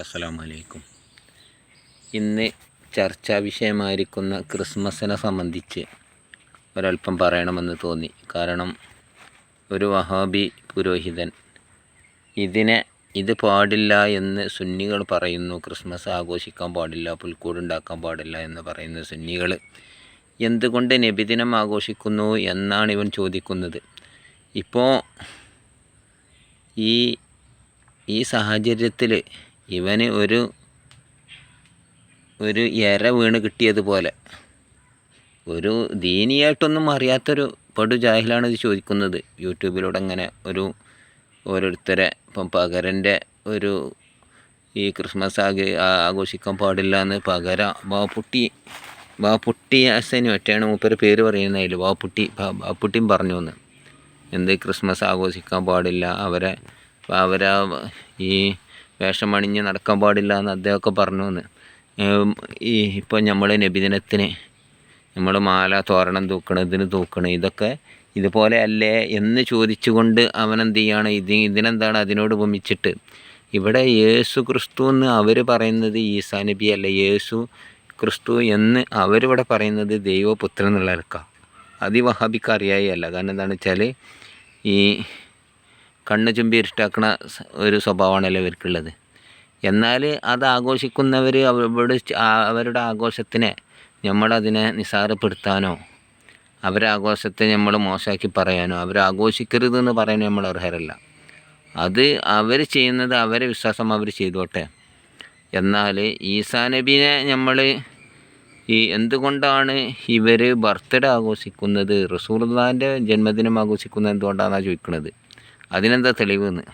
അസ്സലാമു അലൈക്കും ഇന്ന് ചർച്ചാ വിഷയമായിരിക്കുന്ന ക്രിസ്മസിനെ സംബന്ധിച്ച് ഒരല്പം പറയണമെന്ന് തോന്നി. കാരണം ഒരു വഹാബി പുരോഹിതൻ ഇതിനെ ഇത് പാടില്ല എന്ന് സുന്നികൾ പറയുന്നു. ക്രിസ്മസ് ആഘോഷിക്കാൻ പാടില്ല പുൽക്കൂട് ഉണ്ടാക്കാൻ പാടില്ല എന്ന് പറയുന്ന സുന്നികൾ എന്തുകൊണ്ട് നബിദിനം ആഘോഷിക്കുന്നു എന്നാണ് ഇവൻ ചോദിക്കുന്നത്. ഇപ്പോൾ ഈ ഈ സാഹചര്യത്തിൽ ഇവന് ഒരു ഒരു എര വീണ് കിട്ടിയതുപോലെ. ഒരു ദീനിയായിട്ടൊന്നും അറിയാത്തൊരു പടു ജാഹിലാണ് ഇത് ചോദിക്കുന്നത്. യൂട്യൂബിലൂടെ അങ്ങനെ ഒരു ഓരോരുത്തരെ ഇപ്പം പകരന്റെ ഒരു ഈ ക്രിസ്മസ് ആകെ ആഘോഷിക്കാൻ പാടില്ല എന്ന് പകര ബാപ്പുട്ടി ബാപ്പുട്ടി അസന് ഒറ്റയാണ് മൂപ്പര് പേര് പറയുന്നതിൽ ബാപ്പുട്ടി ബാപ്പുട്ടിയും പറഞ്ഞു എന്ന് എന്ത് ക്രിസ്മസ് ആഘോഷിക്കാൻ പാടില്ല. അവരെ അവരാ ഈ വേഷം അണിഞ്ഞ് നടക്കാൻ പാടില്ല എന്ന് അദ്ദേഹമൊക്കെ പറഞ്ഞു എന്ന് ഈ ഇപ്പോൾ നമ്മൾ നബിദിനത്തിന് നമ്മൾ മാല തോരണം തൂക്കണം ഇതിന് തൂക്കണം ഇതൊക്കെ ഇതുപോലെ അല്ലേ എന്ന് ചോദിച്ചുകൊണ്ട് അവൻ എന്ത് ചെയ്യാണ് ഇത് ഇതിനെന്താണ് അതിനോട് ഉപമിച്ചിട്ട് ഇവിടെ യേശു ക്രിസ്തു എന്ന് അവർ പറയുന്നത് ഈസാ നബി അല്ല. യേശു ക്രിസ്തു എന്ന് അവരിവിടെ പറയുന്നത് ദൈവപുത്രൻ എന്നുള്ള നിലക്കാണ് അത് ഈ വഹാബിക്ക് അറിയായി അല്ല. കാരണം എന്താണെന്ന് വെച്ചാൽ ഈ കണ്ണ് ചുമ്പി ഇരിട്ടാക്കണ ഒരു സ്വഭാവമാണല്ലോ ഇവർക്കുള്ളത്. എന്നാൽ അത് ആഘോഷിക്കുന്നവർ അവരുടെ അവരുടെ ആഘോഷത്തിനെ നമ്മളതിനെ നിസാരപ്പെടുത്താനോ അവരെ ആഘോഷത്തെ നമ്മൾ മോശമാക്കി പറയാനോ അവർ ആഘോഷിക്കരുത് എന്ന് പറയാൻ നമ്മൾ അർഹരല്ല. അത് അവർ ചെയ്യുന്നത് അവരെ വിശ്വാസം അവർ ചെയ്തോട്ടെ. എന്നാൽ ഈസാ നബീനെ നമ്മൾ ഈ എന്തുകൊണ്ടാണ് ഇവർ ബർത്ത്ഡേ ആഘോഷിക്കുന്നത് റസൂർദാന്റെ ജന്മദിനം ആഘോഷിക്കുന്നത് എന്തുകൊണ്ടാണെന്നാണ് ചോദിക്കുന്നത് അതിനെന്താ തെളിവെന്ന്?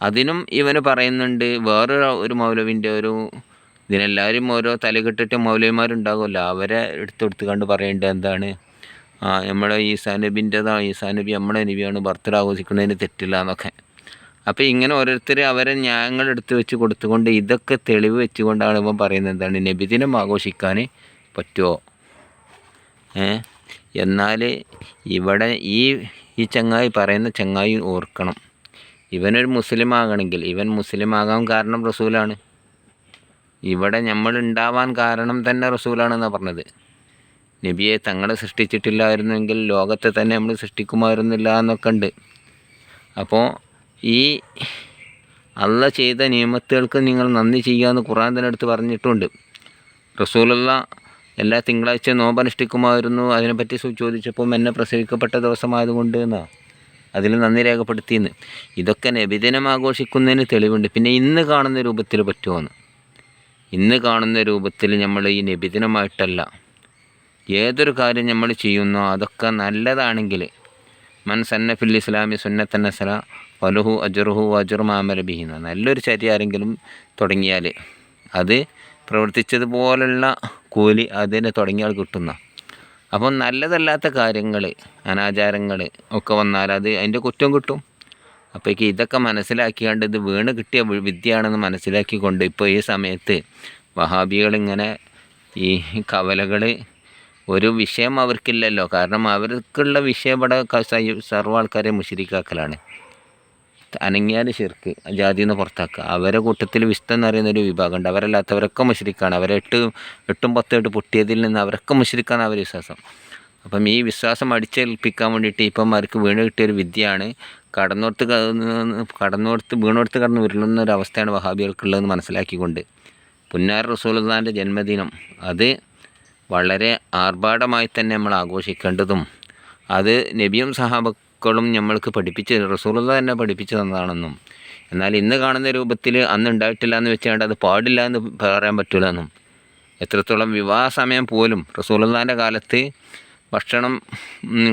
അതിനും ഇവന് പറയുന്നുണ്ട് വേറൊരു ഒരു മൗലവിന്റെ ഒരു ഇതിനെല്ലാവരും ഓരോ തലകെട്ടിട്ട് മൗലവിമാരുണ്ടാകുമല്ലോ അവരെ എടുത്തെടുത്ത് കണ്ട് പറയേണ്ടത് എന്താണ്? ആ നമ്മുടെ ഈസാ നബിന്റെതാണ് ഈസാ നബി നമ്മുടെ നബിയാണ് ബർത്ത്ഡേ ആഘോഷിക്കുന്നതിന് തെറ്റില്ല എന്നൊക്കെ. അപ്പോൾ ഇങ്ങനെ ഓരോരുത്തർ അവരെ ന്യായങ്ങൾ എടുത്ത് വെച്ച് കൊടുത്തുകൊണ്ട് ഇതൊക്കെ തെളിവ് വെച്ചുകൊണ്ടാണ് ഇവൻ പറയുന്നത് എന്താണ്? നബിദിനം ആഘോഷിക്കാൻ പറ്റുമോ ഏ? എന്നാൽ ഇവിടെ ഈ ഈ ചങ്ങായി പറയുന്ന ചങ്ങായി ഓർക്കണം. ഇവനൊരു മുസ്ലിം ആകണമെങ്കിൽ ഇവൻ മുസ്ലിം ആകാൻ കാരണം റസൂലാണ്. ഇവിടെ നമ്മൾ ഉണ്ടാവാൻ കാരണം തന്നെ റസൂലാണെന്നാണ് പറഞ്ഞത്. നബിയെ തങ്ങളെ സൃഷ്ടിച്ചിട്ടില്ലായിരുന്നെങ്കിൽ ലോകത്തെ തന്നെ നമ്മൾ സൃഷ്ടിക്കുമായിരുന്നില്ല എന്നൊക്കെ ഉണ്ട്. അപ്പോൾ ഈ അള്ള ചെയ്ത നിയമത്തുകൾക്ക് നിങ്ങൾ നന്ദി ചെയ്യാമെന്ന് ഖുറാൻ തന്നെ എടുത്ത് പറഞ്ഞിട്ടുണ്ട്. റസൂലുള്ള എല്ലാ തിങ്കളാഴ്ച നോമ്പനുഷ്ഠിക്കുമായിരുന്നു അതിനെപ്പറ്റി ചോദിച്ചപ്പോൾ എന്നെ പ്രസവിക്കപ്പെട്ട ദിവസമായതുകൊണ്ട് എന്നാ അതിൽ നന്ദി രേഖപ്പെടുത്തിയെന്ന്. ഇതൊക്കെ നബിദിനം ആഘോഷിക്കുന്നതിന് തെളിവുണ്ട്. പിന്നെ ഇന്ന് കാണുന്ന രൂപത്തിൽ പറ്റുമെന്ന്? ഇന്ന് കാണുന്ന രൂപത്തിൽ നമ്മൾ ഈ നബിദിനമായിട്ടല്ല. ഏതൊരു കാര്യം നമ്മൾ ചെയ്യുന്നോ അതൊക്കെ നല്ലതാണെങ്കിൽ മൻ സന്ന ഫിൽ ഇസ്ലാമി സുന്നത്തന്നസല വലുഹു അജുറുഹു അജുർ മാമല ബിഹിന്ന നല്ലൊരു ചര്യ ആരെങ്കിലും തുടങ്ങിയാൽ അത് പ്രവർത്തിച്ചതുപോലുള്ള കൂലി അതിന് തുടങ്ങിയാൽ കിട്ടുന്ന. അപ്പം നല്ലതല്ലാത്ത കാര്യങ്ങൾ അനാചാരങ്ങൾ ഒക്കെ വന്നാൽ അത് അതിന്റെ കുറ്റം കിട്ടും. അപ്പോഴേക്ക് ഇതൊക്കെ മനസ്സിലാക്കിയാണ്ട് ഇത് വീണ് കിട്ടിയ വിദ്യയാണെന്ന് മനസ്സിലാക്കിക്കൊണ്ട് ഇപ്പോൾ ഈ സമയത്ത് വഹാബികളിങ്ങനെ ഈ കവലകൾ ഒരു വിഷയം അവർക്കില്ലല്ലോ. കാരണം അവർക്കുള്ള വിഷയം ഇവിടെ സർവ ആൾക്കാരെ മുഷിരിക്കാക്കലാണ്. അനങ്ങിയാൽ ശിർക്ക് ജാതി എന്ന് പുറത്താക്കുക. അവരെ കൂട്ടത്തിൽ വിശുദ്ധം എന്ന് പറയുന്ന ഒരു വിഭാഗമുണ്ട്. അവരല്ലാത്തവരൊക്കെ മുഷരിക്കാണ്. അവരെ എട്ട് എട്ടും പത്തും എട്ട് പൊട്ടിയതിൽ നിന്ന് അവരൊക്കെ മുഷരിക്കാണ് അവർ വിശ്വാസം. അപ്പം ഈ വിശ്വാസം അടിച്ചേൽപ്പിക്കാൻ വേണ്ടിയിട്ട് ഇപ്പം അവർക്ക് വീണ് കിട്ടിയൊരു വിദ്യയാണ് കടന്നോർത്ത് കടന്നോർത്ത് വീണോർത്ത് കടന്ന് ഉരുളുന്ന ഒരു അവസ്ഥയാണ് വഹാബികൾക്കുള്ളതെന്ന് മനസ്സിലാക്കിക്കൊണ്ട്. പുന്നാർ റസൂൽദാന്റെ ജന്മദിനം. അത് വളരെ ആർഭാടമായി തന്നെ നമ്മൾ ആഘോഷിക്കേണ്ടതും അത് നബിയും സഹാബക്കളും നമ്മൾക്ക് പഠിപ്പിച്ച് റസൂലുള്ള തന്നെ പഠിപ്പിച്ചു തന്നതാണെന്നും. എന്നാൽ ഇന്ന് കാണുന്ന രൂപത്തിൽ അന്ന് ഉണ്ടായിട്ടില്ല എന്ന് വെച്ചാൽ അത് പാടില്ല എന്ന് പറയാൻ പറ്റില്ല എന്നും എത്രത്തോളം വിവാഹ സമയം പോലും റസൂലുള്ളാന്റെ കാലത്ത് ഭക്ഷണം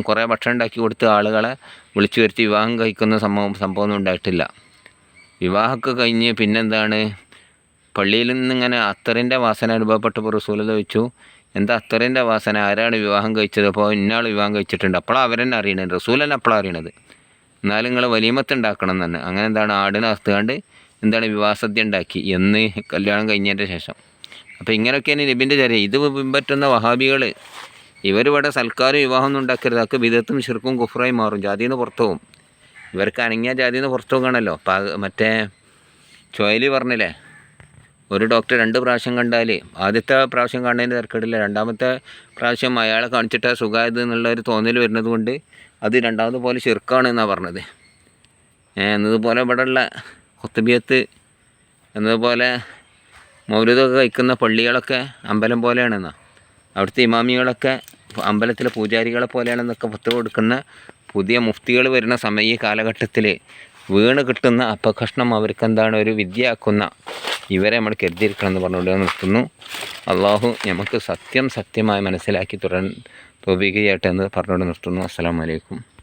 കുറേ ഭക്ഷണം ഉണ്ടാക്കി കൊടുത്ത് ആളുകളെ വിളിച്ചു വരുത്തി വിവാഹം കഴിക്കുന്ന സംഭവം സംഭവമൊന്നും ഉണ്ടായിട്ടില്ല. വിവാഹമൊക്കെ കഴിഞ്ഞ് പിന്നെന്താണ്? പള്ളിയിൽ നിന്നിങ്ങനെ അത്തറിന്റെ വാസന അനുഭവപ്പെട്ടപ്പോൾ റസൂലത വെച്ചു. എന്താ അത്തറിന്റെ വാസന? ആരാണ് വിവാഹം കഴിച്ചത്? അപ്പോൾ ഇന്നാൾ വിവാഹം കഴിച്ചിട്ടുണ്ട്. അപ്പോഴാണ് അവരെന്നെ അറിയണത്. റസൂൽ തന്നെ അപ്പോഴാണ് അറിയണത്. എന്നാലും നിങ്ങൾ വലിയമത്ത് ഉണ്ടാക്കണം തന്നെ അങ്ങനെ എന്താണ് ആടിനെ അറുത്തുകൊണ്ട് എന്താണ് വിവാഹസദ്യ ഉണ്ടാക്കി എന്ന് കല്യാണം കഴിഞ്ഞതിന്റെ ശേഷം. അപ്പോൾ ഇങ്ങനെയൊക്കെയാണ് നബിന്റെ ചര്യ. ഇത് പിൻപറ്റുന്ന വഹാബികൾ ഇവരിവിടെ സൽക്കാര വിവാഹം ഒന്നും ഉണ്ടാക്കരുത് അതൊക്കെ വിധത്തും ശിർക്കും കുഫറായി മാറും. ജാതിയിൽ നിന്ന് പുറത്തു പോകും ഇവർക്ക് അനങ്ങിയ ജാതിയിൽ നിന്ന് പുറത്തു പോകണമല്ലോ മറ്റേ ചുഴലി പറഞ്ഞില്ലേ? ഒരു ഡോക്ടർ രണ്ട് പ്രാവശ്യം കണ്ടാൽ ആദ്യത്തെ പ്രാവശ്യം കാണുന്നതിന് തിരക്കിടില്ല. രണ്ടാമത്തെ പ്രാവശ്യം അയാളെ കാണിച്ചിട്ട് സുഖമായത് എന്നുള്ള ഒരു തോന്നൽ വരുന്നത് കൊണ്ട് അത് രണ്ടാമത് പോലെ ചെറുക്കാണ് എന്നാണ് പറഞ്ഞത്. എന്നതുപോലെ ഇവിടെയുള്ള കൊത്തബിയത്ത് എന്നതുപോലെ മൗലതൊക്കെ കഴിക്കുന്ന പള്ളികളൊക്കെ അമ്പലം പോലെയാണെന്നാ. അവിടുത്തെ ഇമാമികളൊക്കെ അമ്പലത്തിലെ പൂജാരികളെ പോലെയാണെന്നൊക്കെ പത്ത് കൊടുക്കുന്ന പുതിയ മുഫ്തികൾ വരുന്ന സമയ ഈ കാലഘട്ടത്തിൽ വീണ് കിട്ടുന്ന അപ്പകഷ്ണം അവർക്കെന്താണ് ഒരു വിദ്യയാക്കുന്ന ഇവരെ നമ്മൾ കരുതിയിരിക്കണം എന്ന് പറഞ്ഞുകൊണ്ട് നിർത്തുന്നു. അള്ളാഹു നമുക്ക് സത്യം സത്യമായി മനസ്സിലാക്കി തുടരാൻ തോപിക്കുകയാട്ടെ എന്ന് പറഞ്ഞുകൊണ്ട് നിർത്തുന്നു. അസ്സാം വലൈക്കും